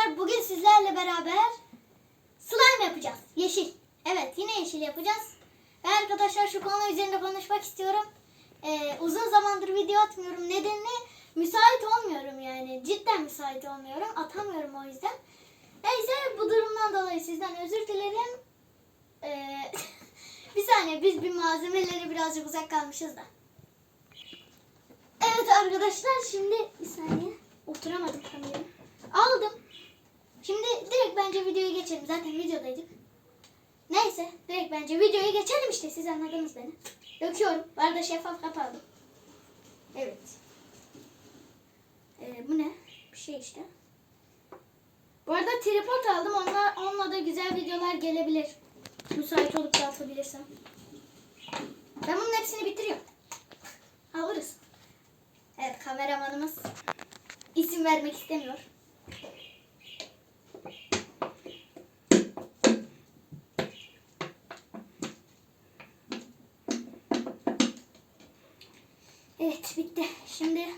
arkadaşlar bugün sizlerle beraber slime yapacağız. Yeşil. Evet yine yeşil yapacağız. Ve arkadaşlar şu konu üzerinde konuşmak istiyorum. Ee, uzun zamandır video atmıyorum. Nedeni müsait olmuyorum yani. Cidden müsait olmuyorum. Atamıyorum o yüzden. Neyse bu durumdan dolayı sizden özür dilerim. Ee, bir saniye biz bir malzemeleri birazcık uzak kalmışız da. Evet arkadaşlar şimdi bir saniye oturamadım kamerayı. Aldım. Şimdi direkt bence videoya geçelim. Zaten videodaydık. Neyse direkt bence videoya geçelim işte siz anladınız beni. Döküyorum. Bu arada şeffaf kapalı. Evet. Ee, bu ne? Bir şey işte. Bu arada tripod aldım. Onunla, onunla da güzel videolar gelebilir. Müsait olup da atabilirsem. Ben bunun hepsini bitiriyorum. Alırız. Evet kameramanımız isim vermek istemiyor. Evet bitti. Şimdi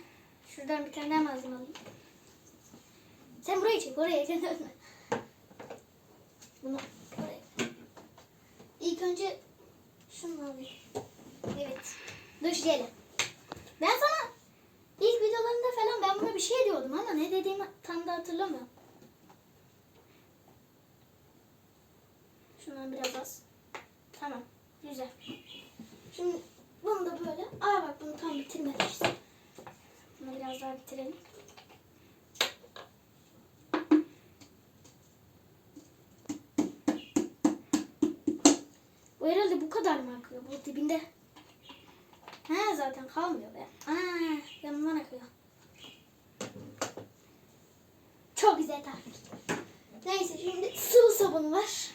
şuradan bir tane daha malzeme alayım. Sen burayı çek oraya sen dönme. Bunu oraya. İlk önce şunu alayım. Evet. Dur gelin. Ben sana ilk videolarında falan ben buna bir şey diyordum ama ne dediğimi tam da hatırlamıyorum. Şundan biraz az. Tamam. Güzel. Şimdi bunu da böyle. Aa bak bunu tam bitirmedik işte. Bunu biraz daha bitirelim. Bu herhalde bu kadar mı akıyor? Bu dibinde. Ha zaten kalmıyor be. Aa yanından akıyor. Çok güzel tarif. Neyse şimdi sıvı sabun var.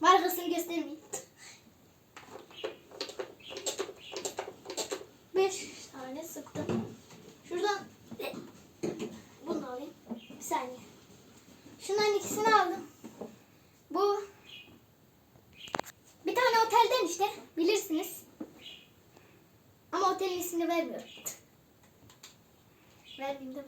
Markasını göstermeyeyim. Beş tane sıktım. Şuradan e, bunu alayım. Bir saniye. Şundan ikisini aldım. Bu bir tane otelden işte bilirsiniz. Ama otelin ismini vermiyorum. Mi?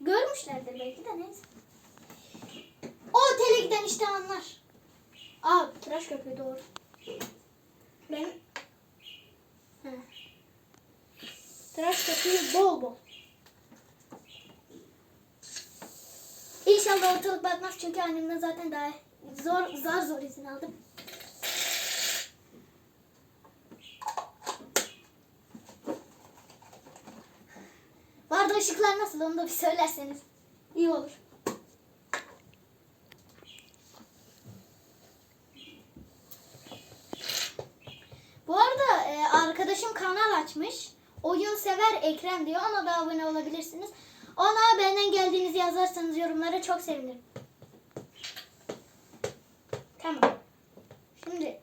Görmüşlerdir belki de neyse. O otele giden işte anlar. Aa tıraş köpüğü doğru. Ben He. Tıraş köpüğü bol bol. İnşallah ortalık batmaz çünkü annemden zaten daha zor zar zor izin aldım. Işıklar nasıl onu da bir söylerseniz iyi olur. Bu arada e, arkadaşım kanal açmış. Oyun sever Ekrem diyor. Ona da abone olabilirsiniz. Ona benden geldiğinizi yazarsanız yorumlara çok sevinirim. Tamam. Şimdi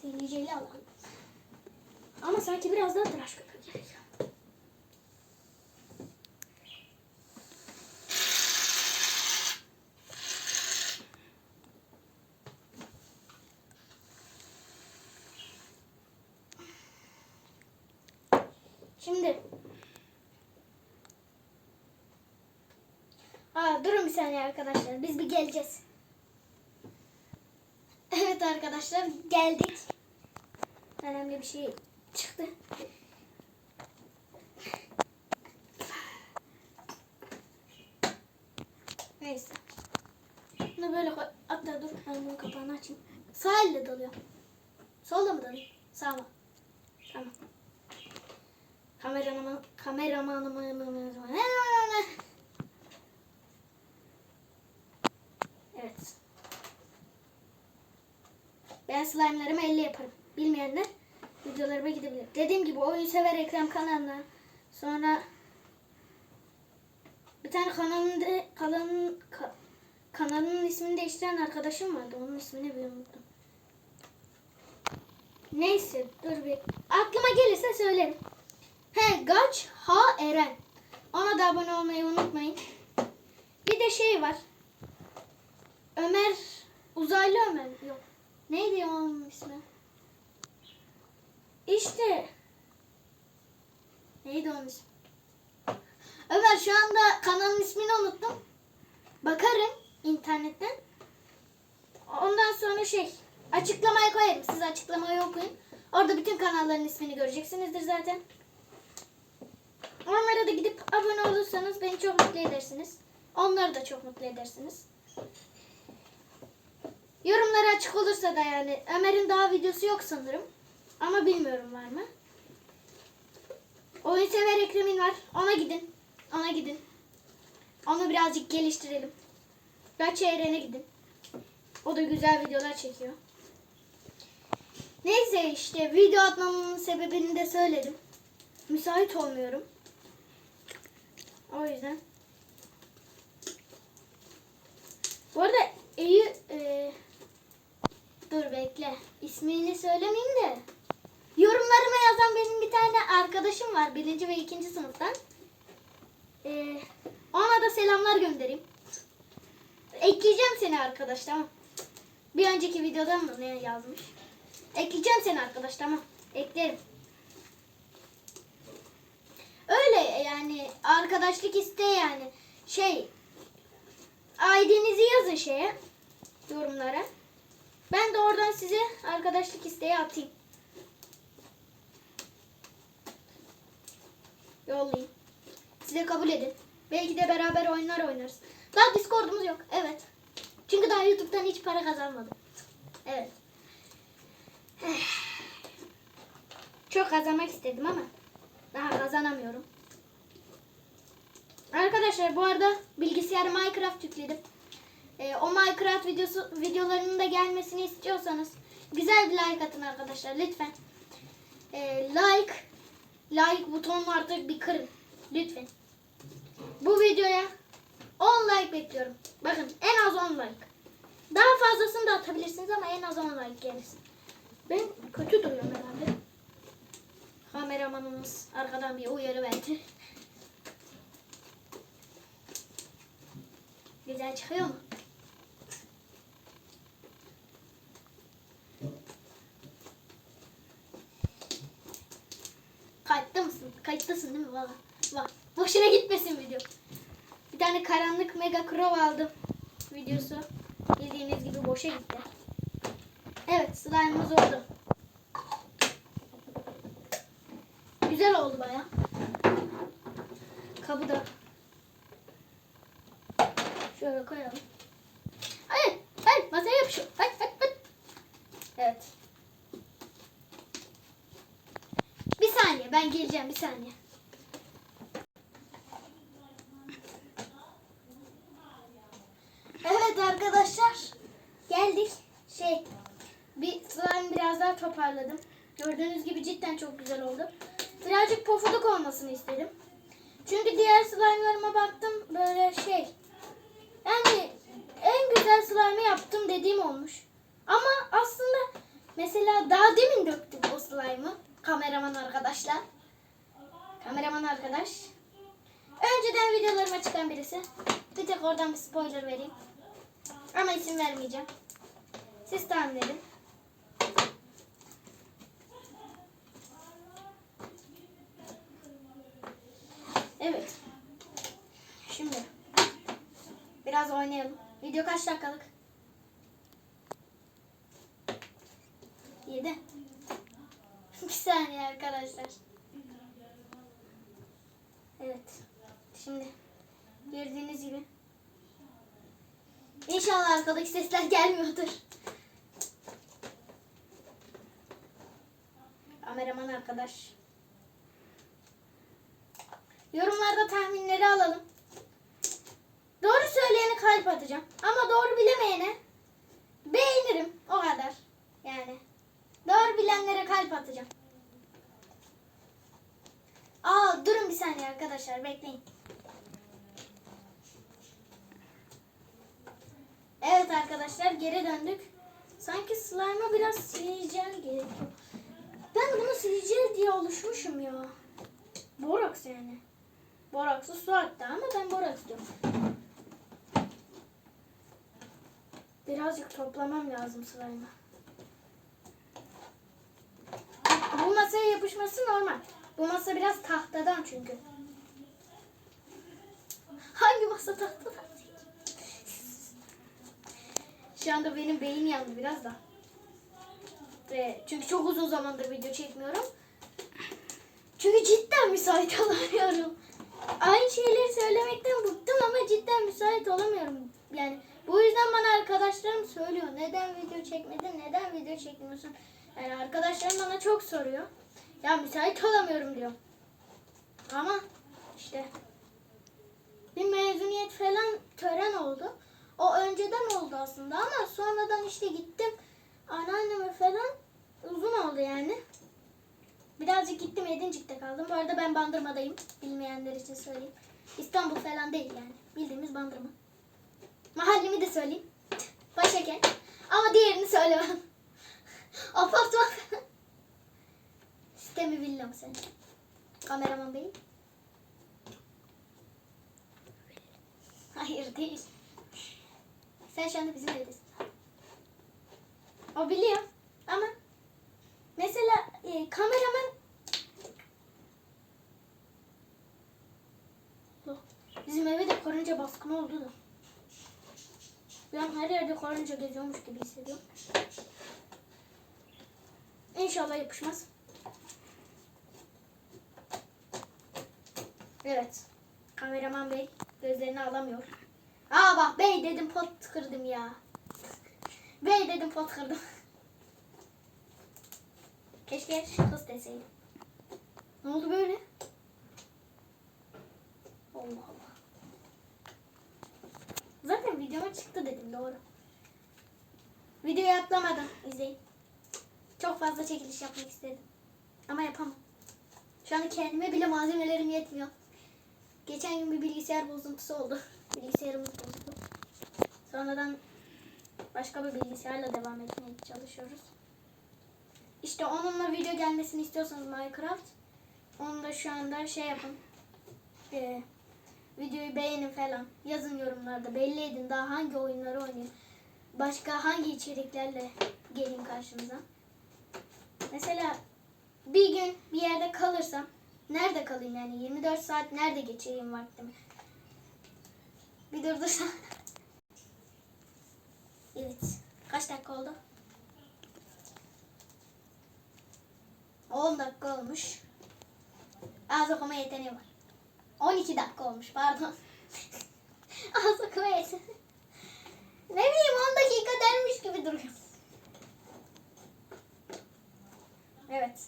siliceli alalım. Ama sanki biraz daha tıraş köpüğü gerekiyor. Şimdi Aa, durun bir saniye arkadaşlar. Biz bir geleceğiz. Evet arkadaşlar geldik. Önemli bir şey çıktı. Neyse. Bunu böyle koy. Hatta dur ben bunun kapağını açayım. Sağ elle dalıyor. Solda mı dalıyor? Sağ mı? Tamam. Kameraman, kameramanım, Evet. Ben slime'larımı elle yaparım. Bilmeyenler videolarıma gidebilir. Dediğim gibi oyun sever ekran kanalına. Sonra bir tane kanalında kanalın ka- kanalının ismini değiştiren arkadaşım vardı. Onun ismini bir unuttum. Neyse dur bir. Aklıma gelirse söylerim. He Gaç Ha Eren. Ona da abone olmayı unutmayın. Bir de şey var. Ömer uzaylı Ömer yok. Neydi onun ismi? İşte. Neydi onun ismi? Ömer şu anda kanalın ismini unuttum. Bakarım internetten. Ondan sonra şey açıklamaya koyarım. Siz açıklamayı okuyun. Orada bütün kanalların ismini göreceksinizdir zaten. Onlara da gidip abone olursanız beni çok mutlu edersiniz. Onları da çok mutlu edersiniz. Yorumları açık olursa da yani Ömer'in daha videosu yok sanırım. Ama bilmiyorum var mı. Oyun sever Ekrem'in var. Ona gidin. Ona gidin. Onu birazcık geliştirelim. Gacha Eren'e gidin. O da güzel videolar çekiyor. Neyse işte video atmamın sebebini de söyledim. Müsait olmuyorum. O yüzden. Bu arada Eyü e, bekle. İsmini söylemeyeyim de. Yorumlarıma yazan benim bir tane arkadaşım var. Birinci ve ikinci sınıftan. E, ona da selamlar göndereyim. Ekleyeceğim seni arkadaş tamam. Bir önceki videodan mı ne yazmış? Ekleyeceğim seni arkadaş tamam. Eklerim. Öyle yani arkadaşlık iste yani şey ID'nizi yazın şeye yorumlara. Ben de oradan size arkadaşlık isteği atayım. Yollayayım. Size kabul edin. Belki de beraber oyunlar oynarız. Daha Discord'umuz yok. Evet. Çünkü daha YouTube'dan hiç para kazanmadım. Evet. Çok kazanmak istedim ama daha kazanamıyorum. Arkadaşlar bu arada bilgisayara Minecraft yükledim. Ee, o Minecraft videosu videolarının da gelmesini istiyorsanız güzel bir like atın arkadaşlar lütfen. Ee, like like butonunu artık bir kırın lütfen. Bu videoya 10 like bekliyorum. Bakın en az 10 like. Daha fazlasını da atabilirsiniz ama en az 10 like gelirsin. Ben kötü duruyorum herhalde. Kameramanımız arkadan bir uyarı verdi. Güzel çıkıyor mu? Mısın? Kayıttasın değil mi valla? Bak boşuna gitmesin video. Bir tane karanlık mega crow aldım videosu. Bildiğiniz gibi boşa gitti. Evet slime'ımız oldu. Güzel oldu baya. Kabı da şöyle koyalım. Hayır, hayır masaya yapışıyor. Hayır, hayır, hayır. Evet. Bir geleceğim bir saniye. Evet arkadaşlar geldik. Şey bir slime biraz daha toparladım. Gördüğünüz gibi cidden çok güzel oldu. Birazcık pofuduk olmasını istedim. Çünkü diğer slime'larıma baktım böyle şey. Yani en güzel slime'ı yaptım dediğim olmuş. Ama aslında mesela daha demin döktüm o slime'ı. Kameraman arkadaşlar. Kameraman arkadaş. Önceden videolarıma çıkan birisi. Bir tek oradan bir spoiler vereyim. Ama isim vermeyeceğim. Siz tahmin edin. Evet. Şimdi biraz oynayalım. Video kaç dakikalık? 7. Bir saniye arkadaşlar. Evet. Şimdi gördüğünüz gibi. İnşallah arkadaki sesler gelmiyordur. Kameraman arkadaş. Yorumlarda tahminleri alalım. Doğru söyleyene kalp atacağım. Ama doğru bilemeyene beğenirim. O kadar. Yani. Doğru bilenlere kalp atacağım. Aa durun bir saniye arkadaşlar bekleyin. Evet arkadaşlar geri döndük. Sanki slime'a biraz silicel gerekiyor. Ben bunu silicel diye oluşmuşum ya. Boraks yani. Borakslı su hatta ama ben boraks diyorum. Birazcık toplamam lazım slime'ı. Bu masaya yapış yapışması normal. Bu masa biraz tahtadan çünkü. Hangi masa tahtadan? Şu anda benim beyin yandı biraz da. Ve çünkü çok uzun zamandır video çekmiyorum. Çünkü cidden müsait olamıyorum. Aynı şeyleri söylemekten bıktım ama cidden müsait olamıyorum. Yani bu yüzden bana arkadaşlarım söylüyor. Neden video çekmedin? Neden video çekmiyorsun? Yani arkadaşlarım bana çok soruyor. Ya müsait olamıyorum diyor. Ama işte bir mezuniyet falan tören oldu. O önceden oldu aslında ama sonradan işte gittim anneanneme falan uzun oldu yani. Birazcık gittim Edincik'te kaldım. Bu arada ben Bandırma'dayım. Bilmeyenler için söyleyeyim. İstanbul falan değil yani. Bildiğimiz Bandırma. Mahallemi de söyleyeyim. Başakent. Ama diğerini söylemem. Apartman. Sistemi villa mı senin? Kameraman bey. Hayır değil. Sen şu anda bizim evdesin. O biliyor ama mesela e, kameraman bizim eve de karınca baskını oldu da. An her yerde karınca geziyormuş gibi hissediyorum. İnşallah yapışmaz. Evet. Kameraman bey gözlerini alamıyor. Aa bak bey dedim pot kırdım ya. Bey dedim pot kırdım. Keşke kız deseydim. Ne oldu böyle? Allah Allah. Zaten videoma çıktı dedim doğru. Videoyu atlamadan izleyin. Çok fazla çekiliş yapmak istedim. Ama yapamam. Şu anda kendime bile malzemelerim yetmiyor. Geçen gün bir bilgisayar bozuntusu oldu. Bilgisayarımız bozuldu. Sonradan başka bir bilgisayarla devam etmeye çalışıyoruz. İşte onunla video gelmesini istiyorsanız Minecraft onu da şu anda şey yapın. Ee, videoyu beğenin falan. Yazın yorumlarda. Belli edin daha hangi oyunları oynayayım. Başka hangi içeriklerle geleyim karşınıza. Mesela bir gün bir yerde kalırsam nerede kalayım yani 24 saat nerede geçireyim vaktimi? Bir durdursam. evet. Kaç dakika oldu? 10 dakika olmuş. Az okuma yeteneği var. 12 dakika olmuş pardon. Az okuma yeteneği. Ne bileyim 10 dakika dermiş gibi duruyor. Evet.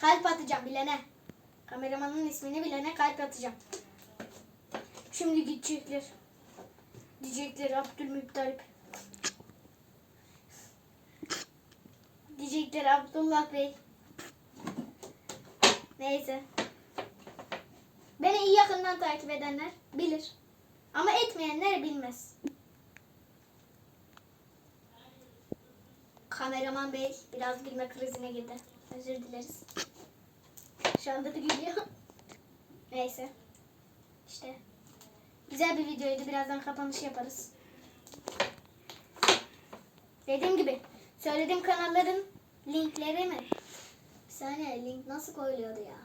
Kalp atacağım bilene. Kameramanın ismini bilene kalp atacağım. Şimdi gidecekler. Diyecekler Abdülmuttalip. Diyecekler Abdullah Bey. Neyse. Beni iyi yakından takip edenler bilir. Ama etmeyenler bilmez. Kameraman bey biraz gülme krizine girdi. Özür dileriz. Şu anda da gülüyor. Neyse. İşte. Güzel bir videoydu. Birazdan kapanış yaparız. Dediğim gibi söylediğim kanalların linkleri mi? Saniye link nasıl koyuluyordu ya?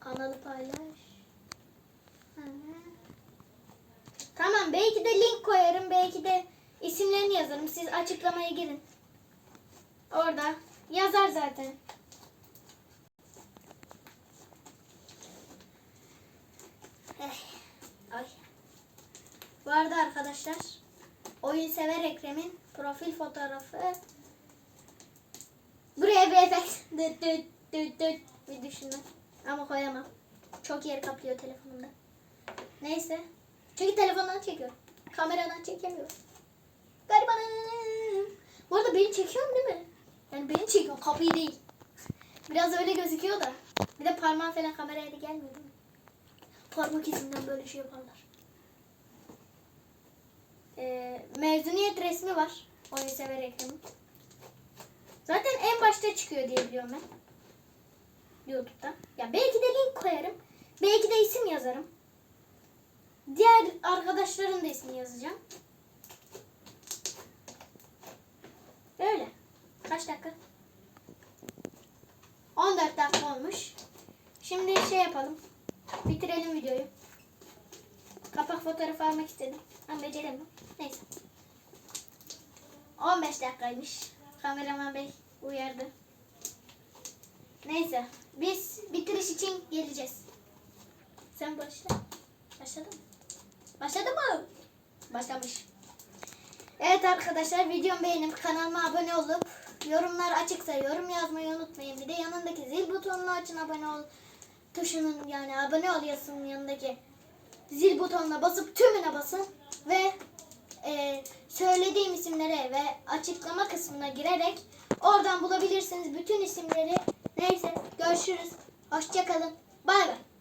Kanalı paylaş. Tamam belki de link koyarım. Belki de isimlerini yazarım. Siz açıklamaya girin. Orada yazar zaten. Eh, Ay. Bu arada arkadaşlar oyun sever Ekrem'in profil fotoğrafı buraya bir efekt düt düt düt düt bir düşünme ama koyamam. Çok yer kaplıyor telefonumda. Neyse. Çünkü telefondan çekiyorum. Kameradan çekemiyorum. Garibanım. Bu arada beni çekiyorum değil mi? Yani beni çekiyor kapıyı değil. Biraz öyle gözüküyor da. Bir de parmağım falan kameraya da gelmiyor değil mi? Parmak izinden böyle şey yaparlar. Ee, mezuniyet resmi var. Oyun sever Ekrem'in. Zaten en başta çıkıyor diye biliyorum ben. YouTube'da. Ya belki de link koyarım. Belki de isim yazarım. Diğer arkadaşların da ismini yazacağım. Böyle. Kaç dakika? 14 dakika olmuş. şey yapalım. Bitirelim videoyu. Kapak fotoğrafı almak istedim. Ama beceremiyorum. Neyse. 15 dakikaymış. Kameraman bey uyardı. Neyse. Biz bitiriş için geleceğiz. Sen başla. Başladı mı? Başladı mı? Başlamış. Evet arkadaşlar videomu beğenip kanalıma abone olup yorumlar açıksa yorum yazmayı unutmayın. Bir de yanındaki zil butonunu açın abone ol tuşunun yani abone ol yazısının yanındaki zil butonuna basıp tümüne basın ve e, söylediğim isimlere ve açıklama kısmına girerek oradan bulabilirsiniz bütün isimleri. Neyse görüşürüz. Hoşçakalın. Bay bay.